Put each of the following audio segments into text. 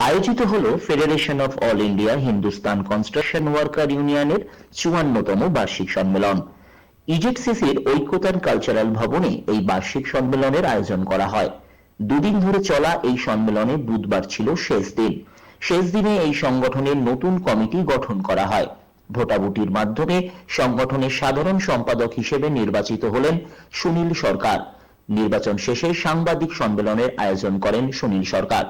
আয়োজিত হল federation of all India Hindustan construction worker ইউনিয়নের চুয়ান্নতম বার্ষিক সম্মেলন। ইজেডসিসির ঐক্যতান কালচারাল ভবনে এই বার্ষিক সম্মেলনের আয়োজন করা হয়। দুদিন ধরে চলা এই সম্মেলনে বুধবার ছিল শেষ দিন। শেষ দিনে এই সংগঠনের নতুন কমিটি গঠন করা হয়। ভোটাভুটির মাধ্যমে সংগঠনের সাধারণ সম্পাদক হিসেবে নির্বাচিত হলেন সুনীল সরকার। নির্বাচন শেষে সাংবাদিক সম্মেলনের আয়োজন করেন সুনীল সরকার।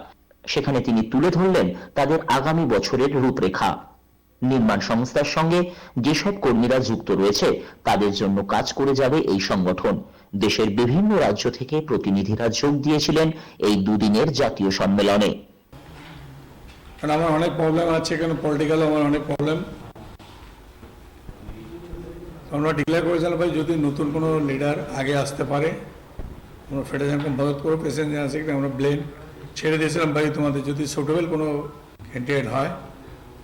সেখানে তিনি তুলে ধরলেন তাদের আগামী বছরের রূপরেখা। নির্মাণ সংস্থার সঙ্গে যেসব কর্মীরা যুক্ত রয়েছে, তাদের জন্য কাজ করে যাবে এই সংগঠন। দেশের বিভিন্ন রাজ্য থেকে প্রতিনিধিরা যোগ দিয়েছিলেন এই দুদিনের জাতীয় সম্মেলনে। কারণ আমার অনেক প্রবলেম আছে এখানে পলিটিক্যাল আমার অনেক প্রবলেম আমরা ডিক্লেয়ার করেছিলাম ভাই, যদি নতুন কোনো লিডার আগে আসতে পারে আমরা ফেডারেশনকে মদত করো প্রেসিডেন্ট আমরা ব্লেম ছেড়ে দিয়েছিলাম ভাই, তোমাদের যদি সুটেবল কোনো ক্যান্ডিডেট হয়,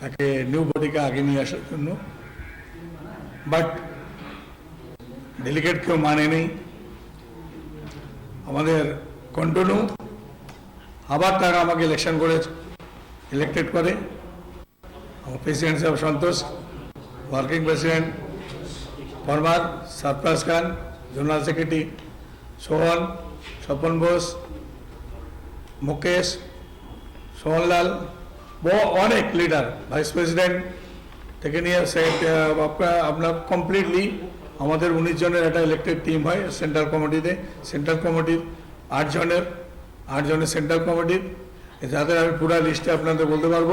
তাকে নিউ বডিকে আগে নিয়ে আসার জন্য। বাট ডেলিগেট কেউ মানে নেই। আমাদের কন্টিনিউ আবার তারা আমাকে ইলেকশন করে ইলেক্টেড করে। আমার প্রেসিডেন্ট সাহেব Santosh working president Parmar Sarfaraz Khan zonal secretary Sohan Swapan Bose Mukesh, Sohanlal, বহু অনেক লিডার ভাইস প্রেসিডেন্ট থেকে নিয়ে আপনার কমপ্লিটলি আমাদের উনিশ জনের একটা ইলেক্টেড টিম হয় সেন্ট্রাল কমিটিতে সেন্ট্রাল কমিটির আট জনের আট জনের সেন্ট্রাল কমিটির যাদের আমি পুরো লিস্টে আপনাদের বলতে পারব।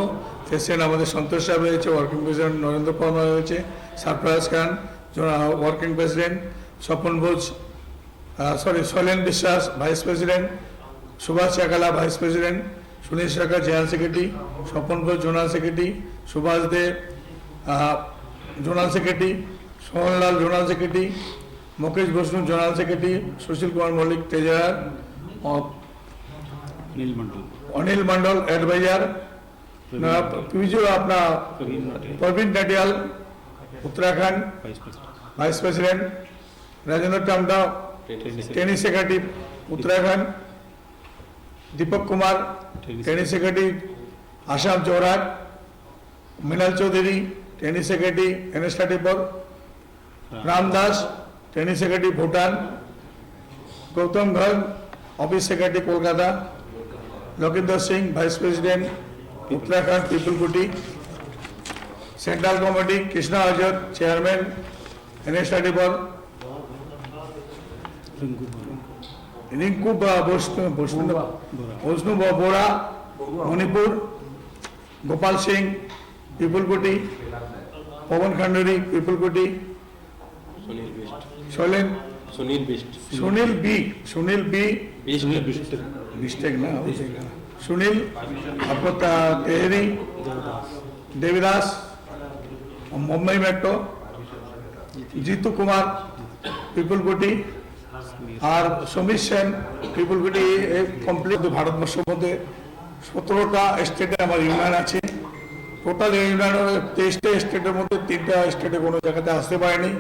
প্রেসিডেন্ট আমাদের সন্তোষ সাহেব রয়েছে ওয়ার্কিং প্রেসিডেন্ট নরেন্দ্র কর্মা রয়েছে, Sarfaraz Khan working president Swapan Bose sorry Solen Biswas vice president Subhash Chakala vice president Sunil Sarkar general secretary Swapan Ghosh zonal secretary Subhash Deb zonal secretary Sohanlal zonal secretary Mukesh Basu zonal secretary Sushil Kumar Mallick treasurer Neel Mandal Anil Mandal adviser পিজু আপনার Praveen Tatiyal Uttarakhand vice president Rajendra Tamta tennis secretary Uttarakhand Deepak Kumar tennis secretary Assam Jorhat Mrinal Chowdhury tennis secretary NS thirty four Ram Das tennis secretary Bhutan Gautam ঘর office secretary Kolkata Lakhinder Singh vice president Uttarakhand Pipalkoti central committee Krishna Azad chairman NS thirty four Rinku Baruah Rinku বা- বৈষ্ণু বৈষ্ণু বৈষ্ণু ব- Bora Manipur Gopal Singh Pipalkoti Pawan Khanduri Pipalkoti Shailen Sunil Bisht. Sunil B Sunil B Bisht. Mistake না। Sunil Tehri Debdas Mumbai metro Jitu Kumar Pipalkoti আর Samir Sen Pipalkoti complete ভারতবর্ষের মধ্যে সতেরোটা স্টেটে আমার union আছে। টোটাল ইউনিয়নের তেইশটা স্টেটের মধ্যে তিনটা স্টেটে কোনো জায়গাতে আসতে পারেনি।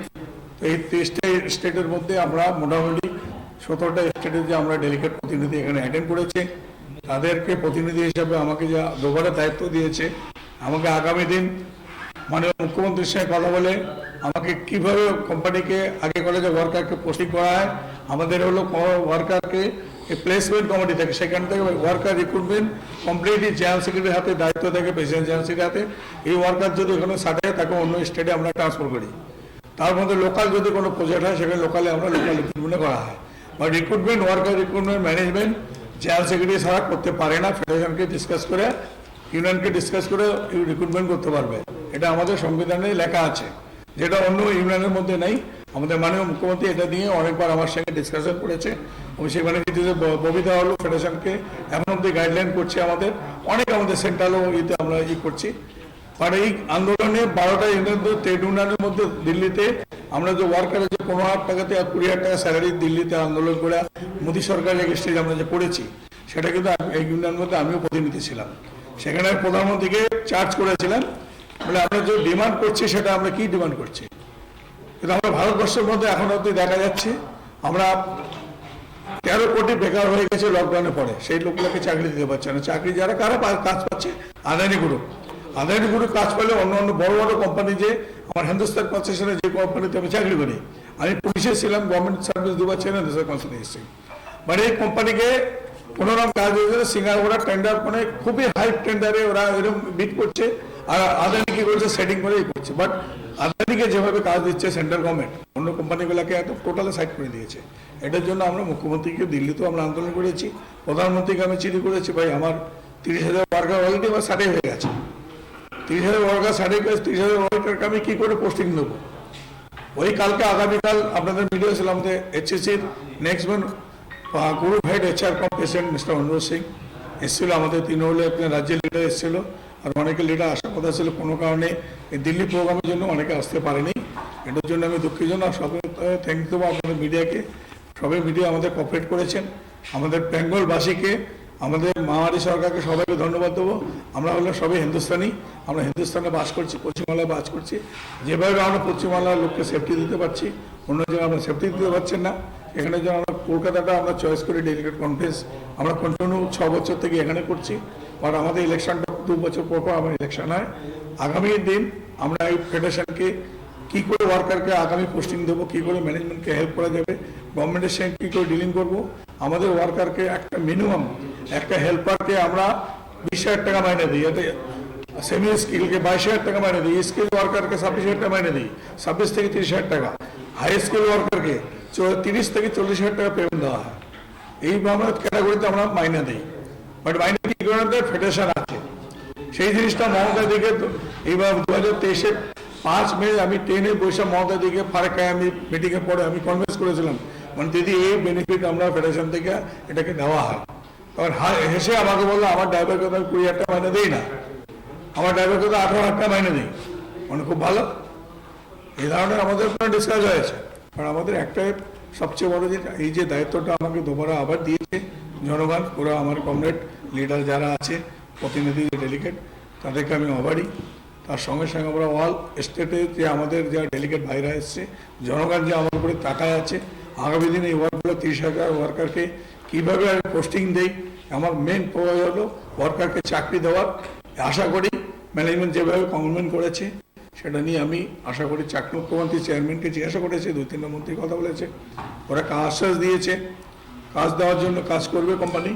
তো এই তেইশটা স্টেটের মধ্যে আমরা মোটামুটি সতেরোটা স্টেটে যে আমরা ডেলিগেট প্রতিনিধি এখানে অ্যাটেন্ড করেছে, তাদেরকে প্রতিনিধি হিসাবে আমাকে যা দুবারের দায়িত্ব দিয়েছে, আমাকে আগামী দিন মাননীয় মুখ্যমন্ত্রীর সঙ্গে কথা বলে আমাকে কীভাবে কোম্পানিকে, আগে যে ওয়ার্কারকে পোস্টিং করা হয় আমাদের হলো ওয়ার্কারকে প্লেসমেন্ট কমিটি থাকে, সেখান থেকে ওয়ার্কার রিক্রুটমেন্ট কমপ্লিটলি জেনারেল সেক্রেটারির হাতে, দায়িত্ব থাকে প্রেসিডেন্ট জেনারেল হাতে। এই ওয়ার্কার যদি ওখানে সাটে তাকে অন্য স্টেটে আমরা ট্রান্সফার করি। তার মধ্যে লোকাল যদি কোনো প্রজেক্ট হয়, সেখানে লোকালে আমরা লোকাল রিক্রুটমেন্ট করা হয়। বা recruitment worker recruitment management general secretary ছাড়া করতে পারে না ফেডারেশনকে ডিসকাস করে ইউনিয়নকে ডিসকাস করে রিক্রুটমেন্ট করতে পারবে। এটা আমাদের সংবিধানে লেখা আছে। যেটা অন্য ইউনিয়নের মধ্যে নেই। আমাদের মাননীয় মুখ্যমন্ত্রী এটা নিয়ে অনেকবার আমার সঙ্গে ডিসকাশন করেছে। আমি সেখানে যে ববিতা হল ফেডারেশনকে এখন অব্দি গাইডলাইন করছে আমাদের। অনেক আমাদের সেন্ট্রালও ইতে আমরা ই করছি। আর এই আন্দোলনে বারোটা ইউনিয়ন ট্রেড ইউনিয়নের মধ্যে দিল্লিতে আমরা যে ওয়ার্কারের যে পনেরো হাজার টাকাতে আর কুড়ি হাজার টাকা স্যালারি দিল্লিতে আন্দোলন করে মোদী সরকারের স্টেজ আমরা যে করেছি, সেটা কিন্তু এই ইউনিয়নের মধ্যে আমিও প্রতিনিধি ছিলাম। সেখানে প্রধানমন্ত্রীকে চার্জ করেছিলাম বলে আমরা যে ডিমান্ড করছি সেটা আমরা কি ডিমান্ড করছি? কিন্তু আমরা ভারতবর্ষের মধ্যে এখন অব্দি দেখা যাচ্ছে। আমরা তেরো কোটি বেকার হয়ে গেছে লকডাউনে পরে। সেই লোকগুলোকে চাকরি দিতে পারছে না। চাকরি যারা, কারা কাজ পাচ্ছে? আদানি গ্রুপ আদানি গ্রুপ কাজ পেলে অন্য অন্য বড় বড় কোম্পানি যে আমার হিন্দুস্তান কনসেশনে যে কোম্পানিতে আমি চাকরি করি। আমি পুলিশে ছিলাম গভর্নমেন্ট সার্ভিস দুবার ছিলাম হিন্দুস্তান কনসেশনে মানে এই কোম্পানিকে কোনো রকম কাজ হয়েছে সিঙ্গাপুরা টেন্ডার মানে খুবই হাই টেন্ডারে ওরা এরকম বিট করছে। আর আদানি কি করছে? সেটিং করেই করছে। বাট আদানিকে যেভাবে কাজ দিচ্ছে সেন্ট্রাল গভর্নমেন্ট অন্য কোম্পানিগুলোকে একদম টোটালে সাইড করে দিয়েছে। এটার জন্য আমরা মুখ্যমন্ত্রীকে দিল্লিতেও আমরা আন্দোলন করেছি। প্রধানমন্ত্রীকে আমি চিঠি করেছি, ভাই, আমার তিরিশ হাজার ওয়ার্কার অলরেডি আমার ষাটে হয়ে গেছে। তিরিশ হাজার ওয়ার্কার ষাটে গেছে তিরিশ হাজার ওয়ার্কারকে আমি কি করে পোস্টিং দেবো? ওই কালকে আগামীকাল আপনাদের মিডিয়া ছিল আমাদের এইচএসির next man group head HR president mister Anurodh Singh এসেছিল আমাদের তৃণমূলে রাজ্যের লিডার এসেছিল। আর অনেকে লিডার আসার কথা ছিল, কোনো কারণে এই দিল্লি প্রোগ্রামের জন্য অনেকে আসতে পারেনি। এটার জন্য আমি দুঃখিত আর সবাই থ্যাংক দেবো আপনাদের মিডিয়াকে সবাই মিডিয়া আমাদের কপারেট করেছেন। আমাদের বেঙ্গলবাসীকে আমাদের মামারি সরকারকে সবাইকে ধন্যবাদ দেবো। আমরা হলো সবাই হিন্দুস্তানি। আমরা হিন্দুস্তানে বাস করছি, পশ্চিমবাংলায় বাস করছি। যেভাবে আমরা পশ্চিমবাংলার লোককে সেফটি দিতে পারছি, অন্য জায়গায় আমরা সেফটি দিতে পারছেন না। এখানে যেন আমরা কলকাতাটা আমরা চয়েস করি ডেলিগেট কনফারেন্স আমরা কন্টিনিউ ছ বছর থেকে এখানে করছি। আর আমাদের ইলেকশনটা দু বছর পর পর আমার ইলেকশন হয়। আগামী দিন আমরা এই ফেডারেশনকে কী করে ওয়ার্কারকে আগামী পোস্টিং দেবো, কী করে ম্যানেজমেন্টকে হেল্প করা যাবে গভর্নমেন্টের সঙ্গে কি করে ডিলিং করব, আমাদের ওয়ার্কারকে একটা মিনিমাম একটা হেল্পারকে আমরা বিশ টাকা মাইনে দিই সেমি স্কিলকে বাইশ হাজার টাকা মাইনে দিই স্কিল ওয়ার্কারকে ছাব্বিশ হাজার টাকা মাইনে দিই, ছাব্বিশ থেকে তিরিশ হাজার টাকা। হাই স্কিল ওয়ার্কারকে তিরিশ থেকে চল্লিশ হাজার টাকা পেমেন্ট দেওয়া হয়। এই আমরা ক্যাটাগরিতে আমরা মাইনে দিই। বাট মাইনে কি করে ফেডারেশন আছে। সেই জিনিসটা মমতা দিকে এইবার দু হাজার তেইশে পাঁচ মে আমি ট্রেনে বসে মমতা দিকে ফারাক্কায় আমি মিটিংয়ে পরে আমি কনভিন্স করেছিলাম মানে দিদি এই বেনিফিট আমরা ফেডারেশন থেকে এটাকে দেওয়া হয়। হা- হেসে আমাকে বলল, আমার ড্রাইভারকে তো আমি কুড়ি হাজার মাইনে দিই না। আমার ড্রাইভারকে তো আঠারো হাজার টাকা মাইনে দিই। মানে খুব ভালো। এই ধরনের আমাদের ডিসকাস হয়েছে। কারণ আমাদের একটাই সবচেয়ে বড় যে এই যে দায়িত্বটা আমাকে দুবারা আবার দিয়েছে জনগণ, ওরা আমার কমরেড লিডার যারা আছে, প্রতিনিধি ডেলিগেট তাদেরকে আমি আবারই তার সঙ্গে সঙ্গে আমরা অল স্টেটে যে আমাদের যা ডেলিগেট ভাইরা এসছে, জনগণ যে আমার উপরে তাকায় আছে, আগামী দিনে এই ওয়ার্কগুলো তিরিশ হাজার ওয়ার্কারকে কীভাবে আমি পোস্টিং দেই, আমার মেন প্রয়োজন হলো ওয়ার্কারকে চাকরি দেওয়ার। আশা করি ম্যানেজমেন্ট যেভাবে কমিটমেন্ট করেছে, সেটা নিয়ে আমি আশা করি চাকরি মুখ্যমন্ত্রী চেয়ারম্যানকে জিজ্ঞাসা করেছে দুই তিনটা মন্ত্রী কথা বলেছে। ওরা আশ্বাস দিয়েছে। কাজ দেওয়ার জন্য কাজ করবে কোম্পানি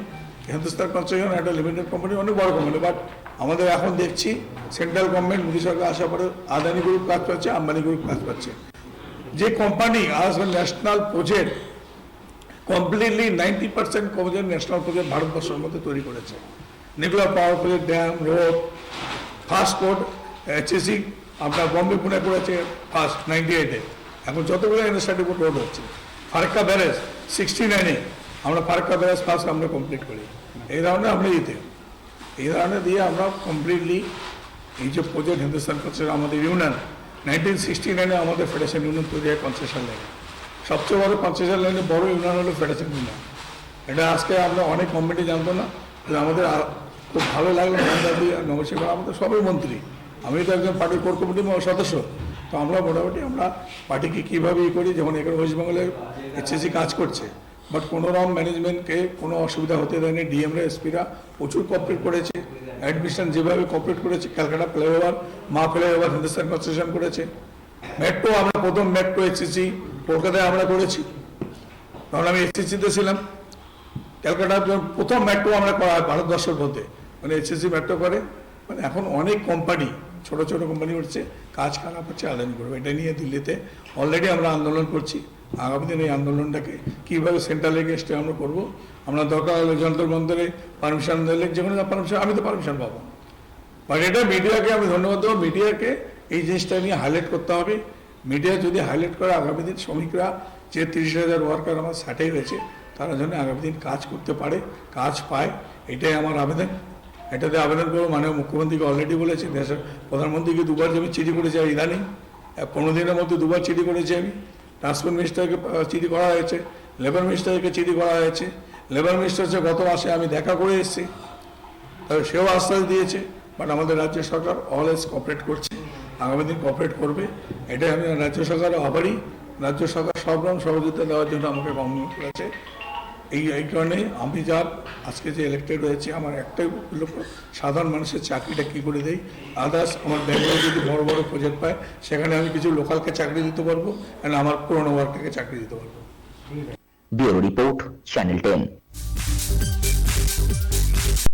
হিন্দুস্তান কনস্ট্রাকশন একটা লিমিটেড কোম্পানি অনেক বড় কোম্পানি বাট আমাদের এখন দেখছি সেন্ট্রাল গভর্নমেন্ট মোদী সরকার আসার পরে আদানি গ্রুপ কাজ পাচ্ছে, আম্বানি গ্রুপ কাজ পাচ্ছে। যে কোম্পানি আজ national project completely ninety percent project national project ভারতবর্ষের মধ্যে তৈরি করেছে। Nuclear power project dam road first code HAC আপনার বম্বে পুনে করেছে ফার্স্ট নাইনটি এইটে এখন যতগুলো ইনস্টাটিভ রোড হচ্ছে। ফারাক্কা ব্যারেজ সিক্সটি নাইনে আমরা ফারাক্কা ব্যারেজ ফার্স্ট আমরা কমপ্লিট করি। এই ধরনের আমরা ইতে এই ধরনের দিয়ে আমরা কমপ্লিটলি এই যে প্রজেক্ট হিন্দুস্তান কনসেশন আমাদের ইউনিয়ন নাইনটিন সিক্সটি নাইনে আমাদের ফেডারেশন ইউনিয়ন তৈরি হয় কনসেশন লাইনে সবচেয়ে বড় কনসেশন লাইনে বড় ইউনিয়ন হলো ফেডারেশন ইউনিয়ন এটা আজকে আমরা অনেক কমিটি জানতো না আমাদের খুব ভালো লাগল নন্দাদি নবশেখর আমাদের সবাই মন্ত্রী। আমি তো একজন পার্টির কোর কমিটির সদস্য, তো আমরা মোটামুটি আমরা পার্টিকে কীভাবে ই করি, যেমন এখানে ওয়েস্ট বেঙ্গলের এইচএসি কাজ করছে, বাট কোনো রকম ম্যানেজমেন্টকে কোনো অসুবিধা হতে দেয়নি, ডিএমরা, এসপিরা প্রচুর কপারেট করেছে অ্যাডমিশন যেভাবে কপারেট করেছে, ক্যালকাটা ফ্লাইওভার মা ফ্লাইওভার হিন্দুস্তান কনস্ট্রাকশন করেছে। মেট্রো আমরা প্রথম মেট্রো এসেছি কলকাতায় আমরা করেছি। তখন আমি এসএসসিতে ছিলাম। ক্যালকাটার যখন প্রথম মেট্রো আমরা করা হয় ভারতবর্ষের মধ্যে। মানে এসএসসি মেট্রো করে। মানে এখন অনেক কোম্পানি ছোট ছোট কোম্পানি উঠছে। কাজ খারাপ হচ্ছে আদানি করবে। এটা নিয়ে দিল্লিতে অলরেডি আমরা আন্দোলন করছি। আগামী দিনে এই আন্দোলনটাকে কীভাবে সেন্ট্রাল এগেস্টে আমরা করব? আমরা দরকার হলে যন্ত্র মন্ত্রে পারমিশন দিলে যে কোনো পারমিশন আমি তো পারমিশন পাবো। বাট এটা মিডিয়াকে আমি ধন্যবাদ দেবো। মিডিয়াকে এই জিনিসটা নিয়ে হাইলাইট করতে হবে। মিডিয়া যদি হাইলাইট করে আগামী দিন শ্রমিকরা যে তিরিশ হাজার ওয়ার্কার আমার ষাটেই রয়েছে, তারা যেন আগামী দিন কাজ করতে পারে, কাজ পায়, এটাই আমার আবেদন। এটাতে আবেদন করব মানে মুখ্যমন্ত্রীকে অলরেডি বলেছে দেশের প্রধানমন্ত্রীকে দুবার আমি চিঠি করেছি আর ইদানিং পনেরো দিনের মধ্যে দুবার চিঠি করেছি আমি। ট্রান্সপোর্ট মিনিস্টারকে চিঠি করা হয়েছে লেবার মিনিস্টারকে চিঠি করা হয়েছে। লেবার মিনিস্টার হচ্ছে গত মাসে আমি দেখা করে এসেছি তবে সেও আশ্বাস দিয়েছে বাট আমাদের রাজ্য সরকার অলওয়েজ কপারেট করছে। আগামী দিন কপারেট করবে। এটাই আমি রাজ্য সরকার আবারই রাজ্য সরকার সব রকম সহযোগিতা দেওয়ার জন্য আমাকে কমিট করেছে। এই এই কারণে আমি যা আজকে যে ইলেক্টেড হয়েছে, আমার একটাই লক্ষ্য, সাধারণ মানুষের চাকরিটা কী করে দেয় আদার্স আমার ব্যাঙ্গালোর যদি বড় বড় প্রজেক্ট পায়, সেখানে আমি কিছু লোকালকে চাকরি দিতে পারব আর আমার পুরোনো ওয়ার্ককে চাকরি দিতে পারব। Report, channel ten.